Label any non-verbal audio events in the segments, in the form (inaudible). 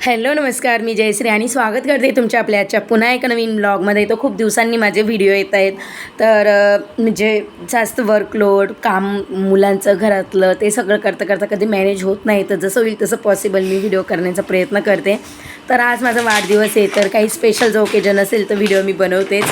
Hello नमस्कार. मी जयश्री आणि स्वागत करते तुमच्या आपल्या आजच्या पुन्हा एका नवीन ब्लॉगमध्ये तर खूप दिवसांनी माझे व्हिडिओ येत आहेत. तर म्हणजे जास्त वर्कलोड काम मुलांचं घरातलं ते सगळं करता करता कधी मॅनेज होत नाही. तर जसं होईल तसं पॉसिबल मी व्हिडिओ करण्याचा प्रयत्न करते. तर आज माझा वाढदिवस आहे. तर काही स्पेशल जो ओकेजन असेल तर व्हिडिओ मी बनवतेच.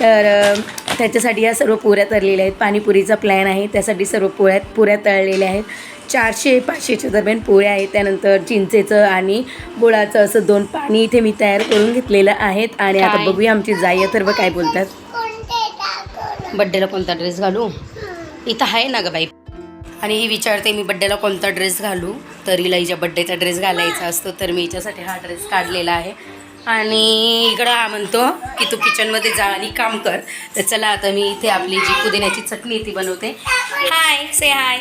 तर त्याच्यासाठी या सर्व पुऱ्या तळलेल्या आहेत. पाणीपुरीचा प्लॅन आहे. त्यासाठी सर्व पोळ्या पुऱ्या तळलेल्या आहेत. चारशे पाचशेच्या दरम्यान पोळ्या आहेत. त्यानंतर चिंचेचं आणि गुळाचं असं दोन पाणी इथे मी तयार करून घेतलेलं आहेत. आणि आता? बघूया आमची जाई अथर्व काय बोलतात. बड्डेला कोणता ड्रेस घालू? इथं आहे ना ग बाई. आणि ही विचारते मी बड्डेला कोणता ड्रेस घालू? तर हिला हिच्या बड्डेचा ड्रेस घालायचा असतो तर मी हिच्यासाठी हा ड्रेस काढलेला आहे. आणि इकडं हा म्हणतो की तू किचनमध्ये जा आणि काम कर. तर चला आता मी इथे आपली जी पुदिन्याची चटणी आहे ती बनवते. हाय से हाय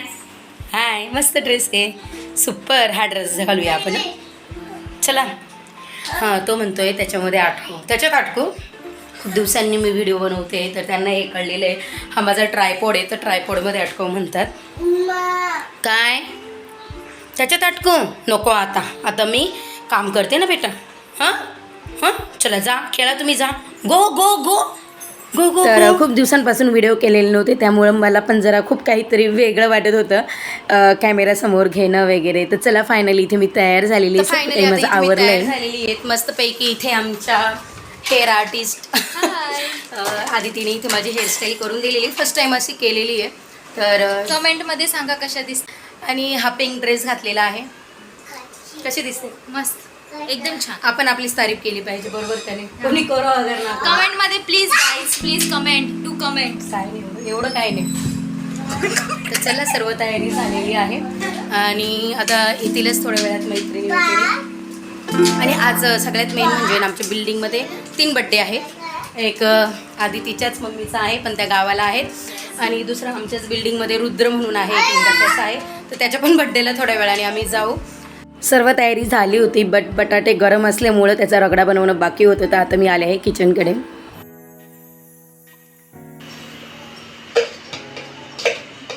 हाय मस्त ड्रेस आहे. सुपर हा ड्रेस घालूया आपण. चला. हां तो म्हणतो आहे त्याच्यामध्ये आटकू. त्याच्यात आटकू? खूप दिवसांनी मी व्हिडिओ बनवते तर त्यांना हे कळलेलं आहे. हा माझा ट्रायपॉड आहे तर ट्रायपॉडमध्ये अटकव म्हणतात. काय? त्याच्यात अटकू नको आता. आता मी काम करते ना बेटा. हां? हां? चला जा. खेळा तुम्ही जा. गो गो गो. गो गो तर खूप दिवसांपासून व्हिडिओ केलेले नव्हते त्यामुळं मला पण जरा खूप काहीतरी वेगळं वाटत होतं कॅमेरासमोर घेणं वगैरे. तर चला फायनली इथे मी तयार झालेली आहे. माझं आवरलं आहे. मस्तपैकी इथे आमच्या हेअर (laughs) आर्टिस्ट आदितीने इथे माझी हेअरस्टाईल करून दिलेली फर्स्ट टाइम अशी केलेली आहे. तर अ, कमेंटमध्ये सांगा कशा दिसत आणि हा पिंक ड्रेस घातलेला आहे. कशी दिसते? मस्त. एकदम छान. आपण आपलीच तारीफ केली पाहिजे बरोबर त्याने कोणी करो अगर ना कमेंटमध्ये please guys please comment to comment काय नाही एवढं- एवढं काय नाही. तर चला सर्व तयारी झालेली आहे. आणि आता येतीलच थोड्या वेळात मैत्रिणी वगैरे. आणि आज सगळ्यात मेन म्हणजे आमच्या बिल्डिंगमध्ये तीन बड्डे आहेत. एक आदितीच्याच मम्मीचा आहे पण त्या गावाला आहेत. आणि दुसरा आमच्याच बिल्डिंगमध्ये रुद्र म्हणून आहे एक आहे. तर त्याच्या पण बड्डेला थोड्या वेळाने आम्ही जाऊ. सर्व तयारी झाली होती बट बटाटे गरम असल्यामुळं त्याचा रगडा बनवणं बाकी होतं. तर आता मी आले आहे किचनकडे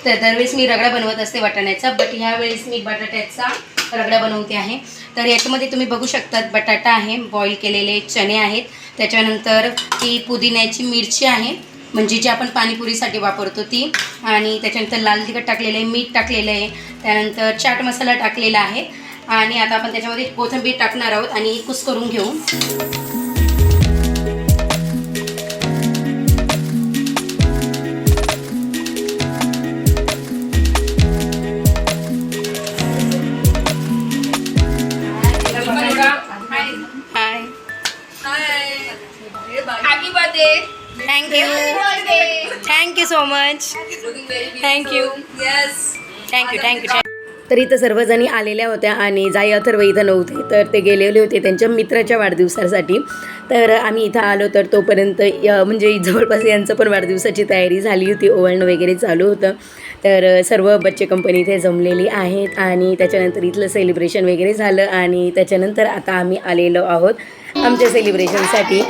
तर दरवेळेस मी रगडा बनवत असते वाटाण्याचा बट ह्या वेळेस मी बटाट्याचा रगडा बनवते आहे. तर याच्यामध्ये तुम्ही बघू शकतात बटाटा आहे बॉईल केलेले चणे आहेत. त्याच्यानंतर ती पुदिन्याची मिरची आहे म्हणजे जी आपण पाणीपुरीसाठी वापरतो ती. आणि त्याच्यानंतर लाल तिखट टाकलेलं आहे मीठ टाकलेलं आहे. त्यानंतर चाट मसाला टाकलेला आहे. आणि आता आपण त्याच्यामध्ये कोथिंबीर टाकणार आहोत आणि कुस करून घेऊ. Thank you thank you so much thank you thank you thank you तर इथं सर्वजणी आलेल्या होत्या आणि जाई अथर्व इथं नव्हते. तर ते गेलेले होते त्यांच्या मित्राच्या वाढदिवसासाठी. तर आम्ही इथं आलो तर तोपर्यंत य- म्हणजे जवळपास यांचं पण वाढदिवसाची तयारी झाली होती. ओवळणं वगैरे चालू होतं. तर सर्व बच्चे कंपनी इथे जमलेली आहेत आणि त्याच्यानंतर इथलं सेलिब्रेशन वगैरे झालं आणि त्याच्यानंतर आता आम्ही आलेलो आहोत आमच्या सेलिब्रेशनसाठी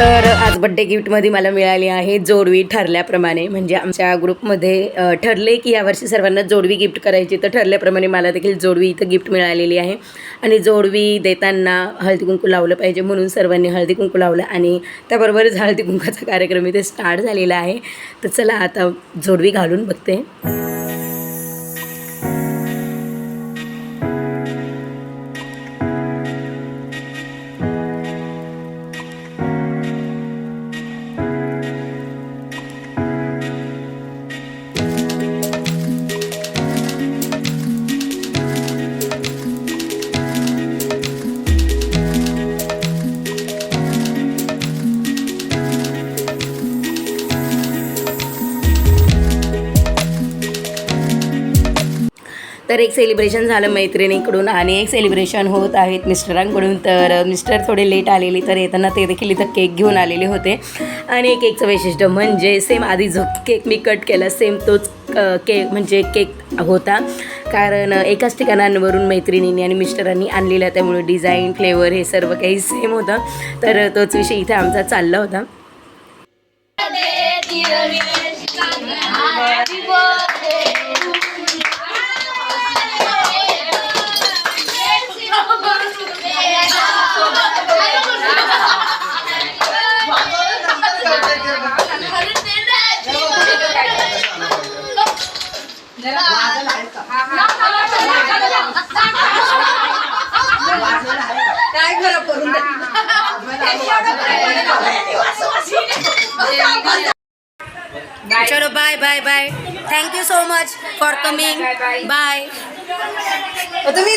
तर आज बड्डे गिफ्टमध्ये मला मिळाली आहे जोडवी ठरल्याप्रमाणे. म्हणजे आमच्या ग्रुपमध्ये ठरले की यावर्षी सर्वांना जोडवी गिफ्ट करायची. तर ठरल्याप्रमाणे मला देखील जोडवी इथं गिफ्ट मिळालेली आहे. आणि जोडवी देताना हळदी कुंकू लावलं पाहिजे म्हणून सर्वांनी हळदी कुंकू लावलं. आणि त्याबरोबरच हळदी कुंकाचा कार्यक्रम इथे स्टार्ट झालेला आहे. तर चला आता जोडवी घालून बघते. तर एक सेलिब्रेशन झालं मैत्रिणीकडून आणि एक सेलिब्रेशन होत आहेत मिस्टरांकडून. तर मिस्टर थोडे लेट आलेले तर येताना ते देखील इथं केक घेऊन आलेले होते. आणि केकचं वैशिष्ट्य म्हणजे सेम आधी जो केक मी कट केला सेम तोच केक म्हणजे केक होता. कारण एकाच ठिकाणांवरून मैत्रिणींनी आणि मिस्टरांनी आणलेला त्यामुळे डिझाईन फ्लेवर हे सर्व काही सेम होतं. तर तोच विषय इथे आमचा चालला होता. चलो bye bye bye thank you so much for coming bye तुम्ही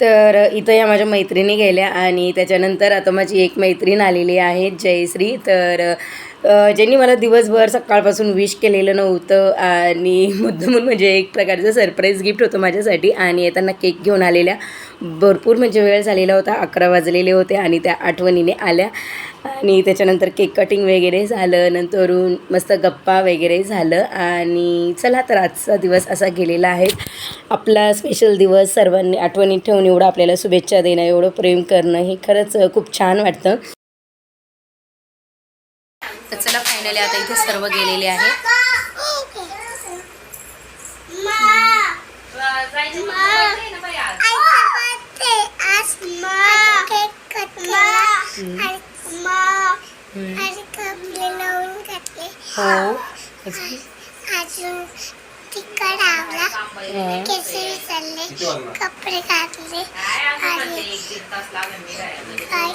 तर इथं या माझ्या मैत्रिणी गेल्या आणि त्याच्यानंतर आता माझी एक मैत्रीण आलेली आहे जयश्री. तर ज्यांनी मला दिवसभर सकाळपासून विश केलेलं नव्हतं आणि (laughs) मुद्दामून म्हणजे एक प्रकारचं सरप्राईज गिफ्ट होतं माझ्यासाठी आणि येताना केक घेऊन आलेल्या. भरपूर म्हणजे वेळ झालेला होता अकरा वाजलेले होते आणि त्या आठवणीने आल्या. आणि त्याच्यानंतर केक कटिंग वगैरे झालं नंतरून मस्त गप्पा वगैरे झालं आणि चला तर आजचा दिवस असा गेलेला आहे. आपला स्पेशल दिवस सर्वांनी आठवणीत ठेवून एवढं आपल्याला शुभेच्छा देणं एवढं प्रेम करणं हे खरंच खूप छान वाटतं. फायनली आता इथे सर्व गेलेले आहेत. हो. अजून आवला केस विसरले कपडे घातले. आणि काय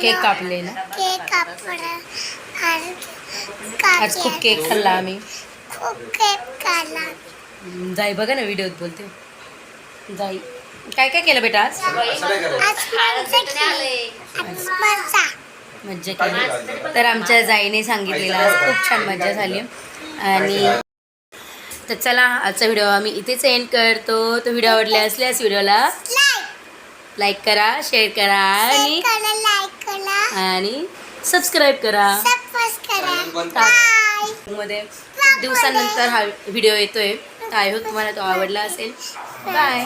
केक कापले ना? केक कापलं. आज खूप केक खाल्ला आम्ही. खूप केक काढला जाई बघा ना व्हिडिओत बोलते. जाई. काय काय केलं बेटा आज? मज्जा. केली. तर आमच्या जाईने सांगितलेलं आज खूप छान मजा झाली. आणि तर चला आजचा व्हिडिओ आम्ही इथेच एंड करतो. तो व्हिडिओ आवडला असल्यास व्हिडिओला लाईक करा शेअर करा आणि आणि सबस्क्राईब करा. मध्ये दिवसानंतर हा व्हिडिओ येतोय. तर आय होप तुम्हाला तो आवडला असेल. बाय.